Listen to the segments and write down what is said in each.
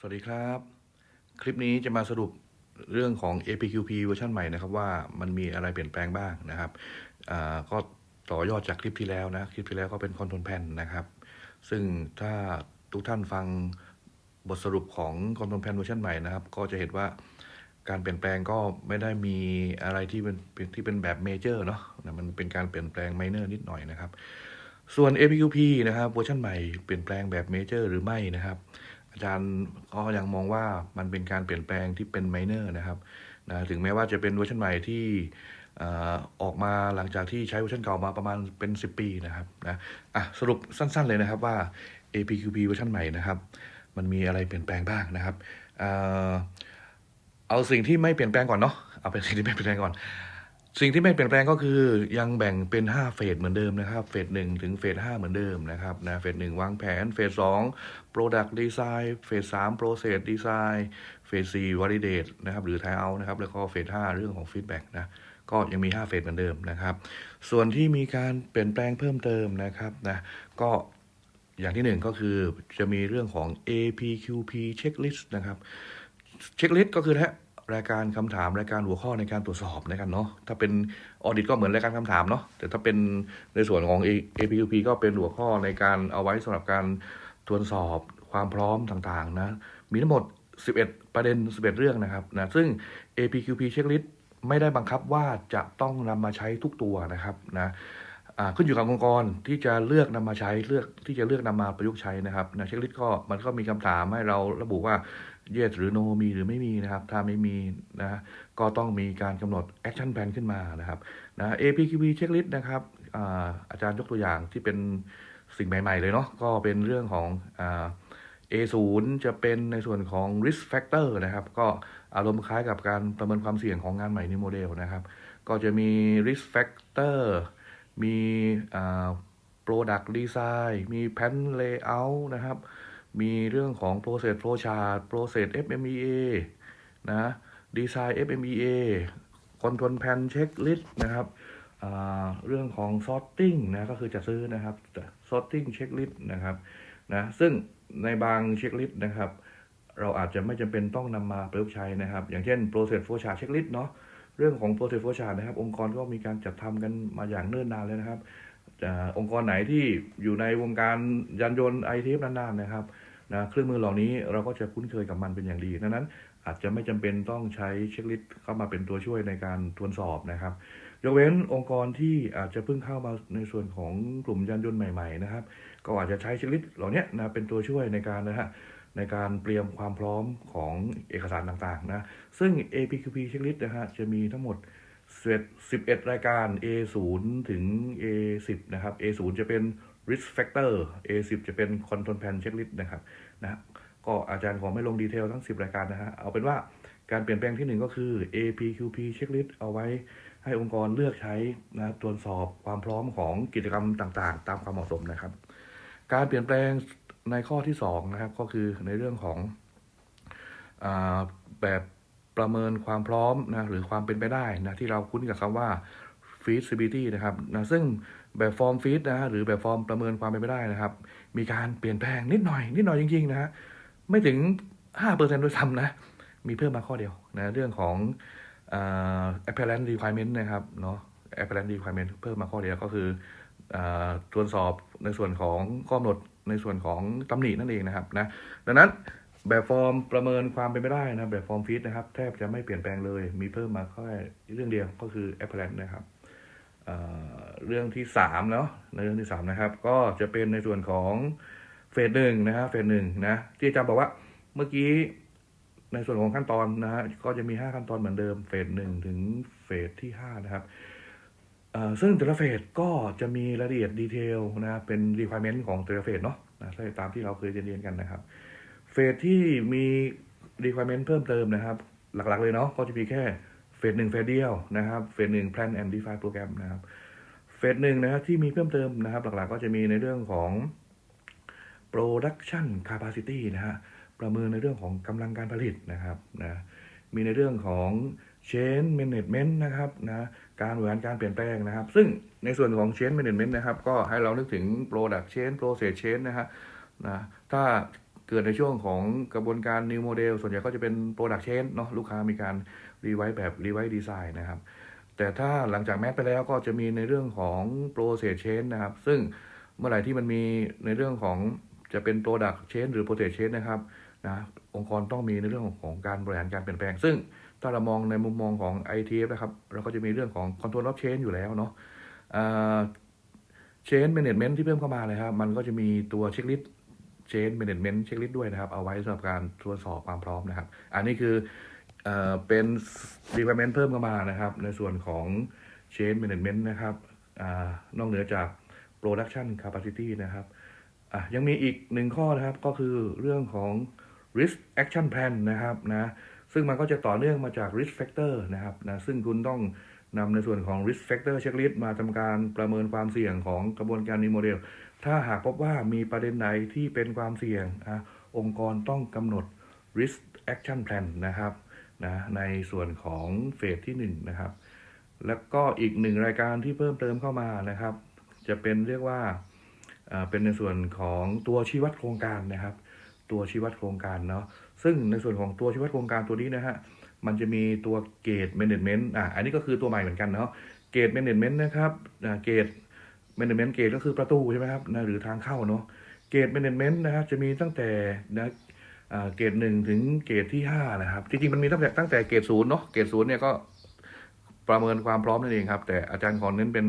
สวัสดีครับ คลิปนี้จะมาสรุปเรื่องของ APQP เวอร์ชันใหม่นะครับว่ามันมีอะไรเปลี่ยนแปลงบ้างนะครับก็ต่อยอดจากคลิปที่แล้วนะ คลิปที่แล้วก็เป็นคอนโทรลแพนนะครับ ซึ่งถ้าทุกท่านฟังบทสรุปของคอนโทรลแพนเวอร์ชันใหม่นะครับ ก็จะเห็นว่าการเปลี่ยนแปลงก็ไม่ได้มีอะไรที่เป็นที่เป็นแบบเมเจอร์เนาะมันเป็นการเปลี่ยนแปลงไมเนอร์นิดหน่อยนะครับ ส่วน APQP นะครับเวอร์ชันใหม่เปลี่ยนแปลงแบบเมเจอร์หรือไม่นะครับ อาจารย์ก็ยังมองว่ามันเป็นการเปลี่ยนแปลงที่เป็นไมเนอร์นะครับนะถึงแม้ว่าจะเป็นเวอร์ชันใหม่ที่ออกมาหลังจากที่ใช้เวอร์ชันเก่ามาประมาณเป็น 10 ปีนะครับนะอะสรุปสั้นๆเลยนะครับว่า APQP เวอร์ชันใหม่นะครับ มันมีอะไรเปลี่ยนแปลงบ้างนะครับ เอ่อเอาสิ่งที่ไม่เปลี่ยนแปลงก่อนเนาะเอาเป็นสิ่งที่ไม่เปลี่ยนแปลงก่อน สิ่งที่ไม่เปลี่ยนแปลงก็คือยังแบ่งเป็น 5 เฟสเหมือนเดิมนะครับ เฟสหนึ่งถึงเฟสห้าเหมือนเดิมนะครับนะเฟสหนึ่งวางแผน เฟสสอง Product Design เฟสสาม Process Design เฟสสี่ Validate นะครับหรือ Try Out นะครับแล้วก็เฟสห้าเรื่องของ Feedback นะก็ยังมี 5 เฟสเหมือนเดิมนะครับ ส่วนที่มีการเปลี่ยนแปลงเพิ่มเติมนะครับนะก็อย่างที่หนึ่งก็คือจะมีเรื่องของ APQP Checklist นะครับเช็คลิสต์ก็คือแท้ รายการคำถามรายการหัวข้อในการตรวจสอบนะครับเนาะถ้าเป็นออดิตก็เหมือนรายการคำถามเนาะแต่ถ้าเป็นในส่วนของ APUP ก็เป็นหัวข้อในการเอาไว้สำหรับการตรวจสอบความพร้อมต่างๆนะมีทั้งหมด 11 ประเด็น 11 เรื่องนะครับนะซึ่ง APQP checklist ไม่ได้บังคับว่าจะต้องนำมาใช้ทุกตัวนะครับนะขึ้นอยู่กับองค์กรที่จะเลือกนำมาใช้เลือกที่จะเลือกนำมาประยุกต์ใช้นะครับนะเช็คลิสต์ก็มันก็มีคำถามให้เราระบุว่า yes หรือ no มีหรือไม่มีนะครับ ถ้าไม่มีนะก็ต้องมีการกำหนด action plan ขึ้นมานะครับนะ APQP checklist นะครับอาจารย์ยกตัวอย่างที่เป็นสิ่งใหม่ ๆ เลยเนาะก็เป็นเรื่องของอ A0 จะเป็นในส่วนของ risk factor นะครับ ก็อารมณ์คล้ายกับการประเมินความเสี่ยงของงานใหม่ในโมเดลนะครับ ก็จะมี risk factor มี product design มี plan layout นะครับ มีเรื่องของ process flowchart process FMEA นะ design FMEA control plan checklist นะครับเรื่องของ sorting นะก็คือจะซื้อนะครับ sorting checklist นะครับนะซึ่งในบางเช็คลิสต์นะครับ เราอาจจะไม่จำเป็นต้องนำมาประยุกต์ใช้นะครับ อย่างเช่น process flowchart checklist เนาะเรื่องของ process flowchart นะครับ องค์กรก็มีการจัดทำกันมาอย่างเนิ่นนานเลยนะครับ องค์กรไหนที่อยู่ในวงการยานยนต์ไอทีฟนานๆนะครับนะเครื่องมือเหล่านี้เราก็จะคุ้นเคยกับมันเป็นอย่างดีดังนั้นอาจจะไม่จำเป็นต้องใช้เช็คลิสต์เข้ามาเป็นตัวช่วยในการตรวจสอบนะครับ ยกเว้นองค์กรที่อาจจะเพิ่งเข้ามาในส่วนของกลุ่มยานยนต์ใหม่ๆนะครับ ก็อาจจะใช้เช็คลิสต์เหล่านี้นะเป็นตัวช่วยในการนะฮะในการเตรียมความพร้อมของเอกสารต่างๆนะ ซึ่ง APQP checklist นะฮะจะมีทั้งหมด 11รายการ A0 ถึง A10 นะครับ A0 จะเป็น risk factor A10 จะเป็น control plan checklist นะครับนะก็อาจารย์ขอไม่ลงดีเทลทั้ง 10 รายการนะฮะเอาเป็นว่าการเปลี่ยนแปลงที่หนึ่งก็คือ APQP checklist เอาไว้ให้องค์กรเลือกใช้นะตรวจสอบความพร้อมของกิจกรรมต่างๆ ตามความเหมาะสมนะครับ การเปลี่ยนแปลงในข้อที่2นะครับก็คือในเรื่องของอแบบ ประเมินความพร้อมนะหรือความเป็นไปได้นะที่เราคุ้นกับคำว่า feasibility นะครับนะซึ่งแบบฟอร์มฟีดนะฮะหรือแบบฟอร์มประเมินความเป็นไปได้นะครับ มีการเปลี่ยนแปลงนิดหน่อย นิดหน่อยจริงๆนะฮะไม่ถึง 5%ด้วยซ้ำนะมีเพิ่มมาข้อเดียวนะเรื่องของอ่า apparent requirement นะครับเนาะ apparent requirement เพิ่มมาข้อเดียวก็คืออตรวจสอบในส่วนของข้อกำหนดในส่วนของตำหนินั่นเองนะครับนะดังนั้น แบบฟอร์มประเมินความเป็นไปได้นะ แบบฟอร์มฟีดนะครับ แทบจะไม่เปลี่ยนแปลงเลย มีเพิ่มมาแค่เรื่องเดียวก็คือ apparent นะครับเรื่องที่สามเนาะในเรื่องที่สามนะครับ ก็จะเป็นในส่วนของเฟสหนึ่งนะฮะเฟสหนึ่งนะที่อาจารย์บอกว่าเมื่อกี้ในส่วนของขั้นตอนนะฮะก็จะมีห้าขั้นตอนเหมือนเดิมเฟสหนึ่งถึงเฟสที่ห้านะครับซึ่งแต่ละเฟสก็จะมีรายละเอียดดีเทลนะเป็น requirement ของแต่ละเฟสเนาะนะตามที่เราเคยเรียนกันนะครับ สที่มี requirement เพิ่มเติมนะครับ หลักๆเลยเนาะก็จะมีแค่เฟสหนึ่งเฟสเดียวนะครับเฟสหนึ่ง plan and define program นะครับเฟสหนึ่งนะครับที่มีเพิ่มเติมนะครับ หลักๆก็จะมีในเรื่องของ production capacity นะฮะประเมินในเรื่องของกำลังการผลิตนะครับนะมีในเรื่องของ change management นะครับนะการบริหารการเปลี่ยนแปลงนะครับ ซึ่งในส่วนของ change management นะครับ ก็ให้เรานึกถึง product change process change นะฮะนะถ้า เกิดในช่วงของกระบวนการ new model ส่วนใหญ่ก็จะเป็น product change เนาะลูกค้ามีการรีไว e แบบรีไว e ดีไซน์นะครับแต่ถ้าหลังจากแมสไปแล้วก็จะมีในเรื่องของ process change นะครับ ซึ่งเมื่อไหร่ที่มันมีในเรื่องของจะเป็น product change หรือ process change นะครับนะองค์กรต้องมีในเรื่องของการบริหารการเปลี่ยนแปลง ซึ่งถ้าเรามองในมุมมองของ ITF นะครับ เราก็จะมีเรื่องของ control of change อยู่แล้วเนาะอ่า change management ที่เพิ่มเข้ามาเลยครับ มันก็จะมีตัวเช็คลิสต์ change management เช็คลิสต์ด้วยนะครับ เอาไว้สำหรับการตรวจสอบความพร้อมนะครับ อันนี้คือเอเป็น requirement เพิ่มเข้ามานะครับ ในส่วนของ change management นะครับอนอกเหนือจาก production capacity นะครับยังมีอีกหนึ่งข้อนะครับก็คือเรื่องของ risk action plan นะครับนะซึ่งมันก็จะต่อเนื่องมาจาก risk factor นะครับนะซึ่งคุณต้อง นำในส่วนของ risk factor checklist มาทำการประเมินความเสี่ยงของกระบวนการ new model ถ้าหากพบว่ามีประเด็นไหนที่เป็นความเสี่ยงอะองค์กรต้องกำหนด risk action plan นะครับนะในส่วนของเฟสที่1นะครับ แล้วก็อีกหนึ่งรายการที่เพิ่มเติมเข้ามานะครับ จะเป็นเรียกว่าเป็นในส่วนของตัวชี้วัดโครงการนะครับ ตัวชี้วัดโครงการเนาะซึ่งในส่วนของตัวชี้วัดโครงการตัวนี้นะฮะ มันจะมีตัวเกต management อะอันนี้ก็คือตัวใหม่เหมือนกันเนาะเกต management นะครับอ่าเกต management เกตก็คือประตูใช่ไหมครับนะหรือทางเข้าเนาะเกต management นะครับจะมีตั้งแต่นะอ่าเกตหนึ่งถึงเกตที่ห้านะครับจริงๆมันมีตั้งแต่ตั้งแต่เกตศูนย์เนาะเกตศูนย์เนี่ยก็ประเมินความพร้อมนั่นเองครับ แต่อาจารย์ขอเน้นเป็น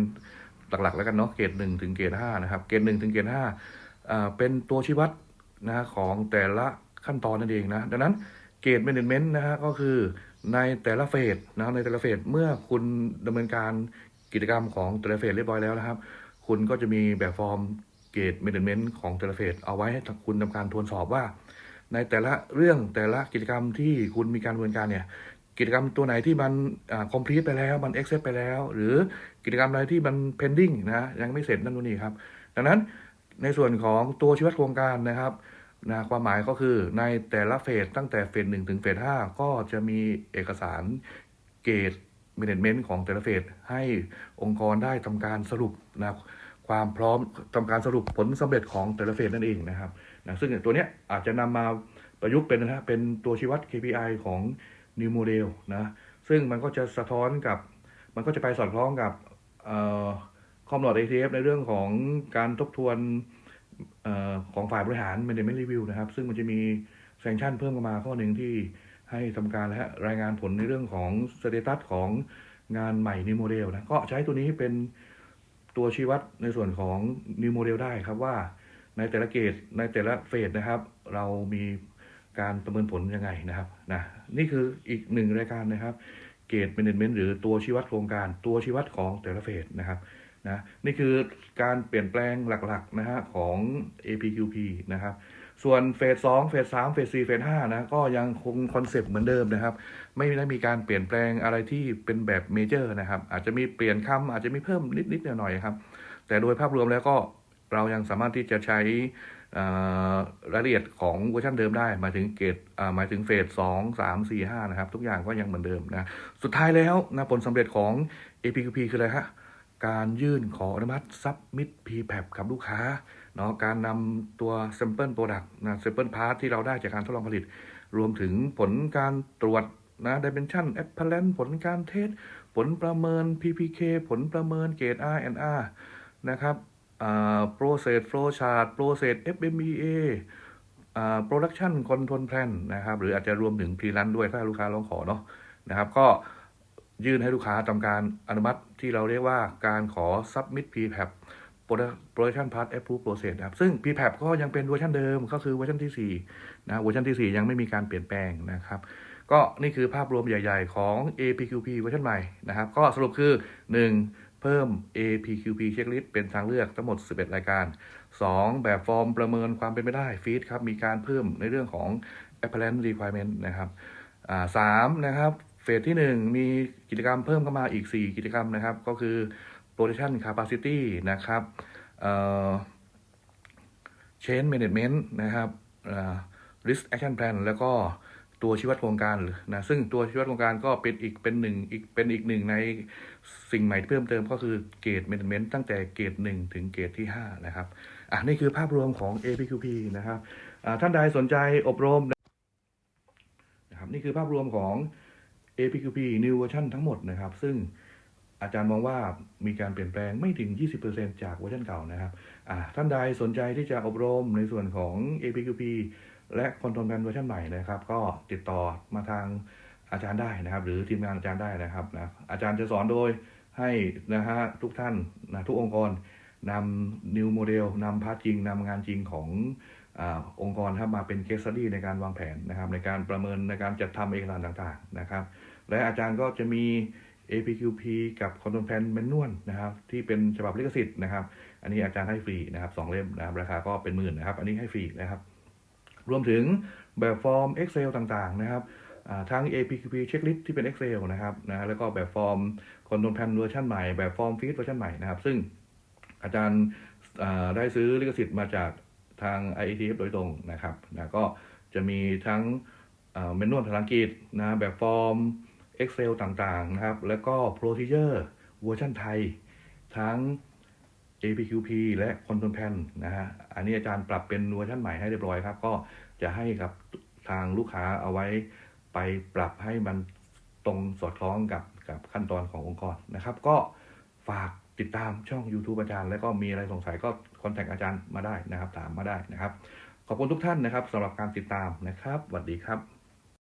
หลักๆ แล้วกันเนาะเกตหนึ่งถึงเกตห้านะครับเกตหนึ่งถึงเกตห้าอ่าเป็นตัวชี้วัดนะของแต่ละขั้นตอนนั่นเองนะดังนั้น เกต management นะฮะก็คือในแต่ละเฟสนะในแต่ละเฟสเมื่อคุณดำเนินการกิจกรรมของแต่ละเฟสเรียบร้อยแล้วนะครับ คุณก็จะมีแบบฟอร์มเกตเมนเมนต์ของแต่ละเฟสเอาไว้ให้คุณทำการทวนสอบว่า ในแต่ละเรื่องแต่ละกิจกรรมที่คุณมีการดำเนินการเนี่ยกิจกรรมตัวไหนที่มันคอมพลีทไปแล้วมัน accept ไปแล้ว หรือกิจกรรมอะไรที่มัน pending นะยังไม่เสร็จนั่นนู่นนี่ครับ ดังนั้นในส่วนของตัวชีวัดโครงการนะครับ นะความหมายก็คือในแต่ละเฟสตั้งแต่เฟสหนึ่งถึงเฟสห้าก็จะมีเอกสารเกต m ม n a g e m e n t ของแต่ละเฟสให้องค์กรได้ทำการสรุปนะความพร้อมทำการสรุปผลสำเร็จของแต่ละเฟสนั่นเองนะครับนะซึ่งตัวเนี้ยอาจจะนำมาประยุกต์เป็นนะเป็นตัวชี้วัด KPI ของ New Model นะซึ่งมันก็จะสะท้อนกับ มันก็จะไปสอดคล้องกับคอมนอด ATF ในเรื่องของการทบทวน ของฝ่ายบริหาร Management Review นะครับ ซึ่งมันจะมีแซงชั่นเพิ่มเข้ามาข้อหนึ่งที่ให้ทำการและรายงานผลในเรื่องของสเตตัสของงานใหม่ New Model นะ ก็ใช้ตัวนี้เป็นตัวชี้วัดในส่วนของ New Model ได้ครับว่าในแต่ละเกตในแต่ละเฟสนะครับ เรามีการประเมินผลยังไงนะครับนะนี่คืออีกหนึ่งรายการนะครับ เกต Management หรือตัวชี้วัดโครงการตัวชี้วัดของแต่ละเฟสนะครับ นะนี่คือการเปลี่ยนแปลงหลักๆนะฮะของ APQP นะครับส่วนเฟสสองเฟสสามเฟสสี่เฟสห้านะก็ยังคงคอนเซปต์เหมือนเดิมนะครับ ไม่ได้มีการเปลี่ยนแปลงอะไรที่เป็นแบบเมเจอร์นะครับ อาจจะมีเปลี่ยนคำอาจจะมีเพิ่มนิดๆหน่อยๆครับ แต่โดยภาพรวมแล้วก็เรายังสามารถที่จะใช้รายละเอียดของเวอร์ชันเดิมได้หมายถึงเกตหมายถึงเฟสสองสามสี่ห้านะครับ ทุกอย่างก็ยังเหมือนเดิมนะ สุดท้ายแล้วนะผลสำเร็จของ APQP คืออะไรฮะ การยื่นขออนุมัติ Submit PPAP กับลูกค้าเนาะการนำตัว Sample Product นะ Sample Part ที่เราได้จากการทดลองผลิต รวมถึงผลการตรวจนะ Dimension Appellant ผลการเทสผลประเมิน PPK ผลประเมินเกรด R&R นะครับ Process Flow Chart Process FMEA Production Control Plan นะครับ หรืออาจจะรวมถึง p r e r u n ด้วยถ้าลูกค้าร้องขอเนาะนะครับ ก็ ยื่นให้ลูกค้าทำการอนุมัติที่เราเรียกว่าการขอ submit PPAP production part approve process นะครับ ซึ่ง PPAP ก็ยังเป็นเวอร์ชันเดิม ก็คือเวอร์ชันที่4นะเวอร์ชันที่ 4 ยังไม่มีการเปลี่ยนแปลงนะครับ ก็นี่คือภาพรวมใหญ่ ๆ ของ APQP เวอร์ชันใหม่นะครับ ก็สรุปคือ 1. เพิ่ม APQP checklist เป็นทางเลือกทั้งหมด 11 รายการ 2. แบบฟอร์มประเมินความเป็นไปได้ฟีดครับ มีการเพิ่มในเรื่องของ appellant requirement นะครับสามนะครับ ฟสที่ 1 มีกิจกรรมเพิ่มเข้ามาอีก 4 กิจกรรมนะครับ ก็คือ production capacity นะครับ change management นะครับ risk action plan แล้วก็ตัวชี้วัดโครงการนะซึ่งตัวชี้วัดโครงการก็เป็นอีกเป็นหนึ่งอีกเป็นอีกหนึ่งในสิ่งใหม่ที่เพิ่มเติมก็คือเกรด management ตั้งแต่เกรด1ถึงเกรดที่5นะครับอะนี่คือภาพรวมของ APQP นะครับอ่าท่านใดสนใจอบรมนะครับนี่คือภาพรวมของ APQP New Version ทั้งหมดนะครับ ซึ่งอาจารย์มองว่ามีการเปลี่ยนแปลงไม่ถึง 20%จากเวอร์ชันเก่านะครับท่านใดสนใจที่จะอบรมในส่วนของ APQP และ Control Plan เวอร์ชันใหม่นะครับ ก็ติดต่อมาทางอาจารย์ได้นะครับ หรือทีมงานอาจารย์ได้นะครับนะอาจารย์จะสอนโดยให้นะฮะทุกท่านนะทุกองค์กรนำ New Model นำพาร์ทจริงนำงานจริงของอองค์กรครับมาเป็น case study ในการวางแผนนะครับ ในการประเมินในการจัดทำเอกสารต่างๆนะครับ และอาจารย์ก็จะมี APQP กับ Control Plan Manual นะครับที่เป็นฉบับลิขสิทธิ์นะครับ อันนี้อาจารย์ให้ฟรีนะครับสองเล่มนะครับราคาก็เป็นหมื่นนะครับ อันนี้ให้ฟรีนะครับรวมถึงแบบฟอร์ม Excel ต่างๆนะครับอ่าทั้ง APQP checklist ที่เป็น Excel นะครับนะแล้วก็แบบฟอร์ม Control Plan เวอร์ชันใหม่แบบฟอร์ม Feed เวอร์ชันใหม่นะครับซึ่งอาจารย์ได้ซื้อลิขสิทธิ์มาจากทาง IETF โดยตรงนะครับนะก็จะมีทั้งเมนูภาษาอังกฤษนะแบบฟอร์ม Excel ต่างๆนะครับ แล้วก็ Procedure เวอร์ชันไทย ทั้ง APQP และ Control Plan นะฮะ อันนี้อาจารย์ปรับเป็นเวอร์ชันใหม่ให้เรียบร้อยครับ ก็จะให้กับทางลูกค้าเอาไว้ไปปรับให้มันตรงสอดคล้องกับกับขั้นตอนขององค์กรนะครับ ก็ฝากติดตามช่อง YouTube อาจารย์ แล้วก็มีอะไรสงสัยก็คอนแทคอาจารย์มาได้นะครับ ถามมาได้นะครับ ขอบคุณทุกท่านนะครับสำหรับการติดตามนะครับสวัสดีครับ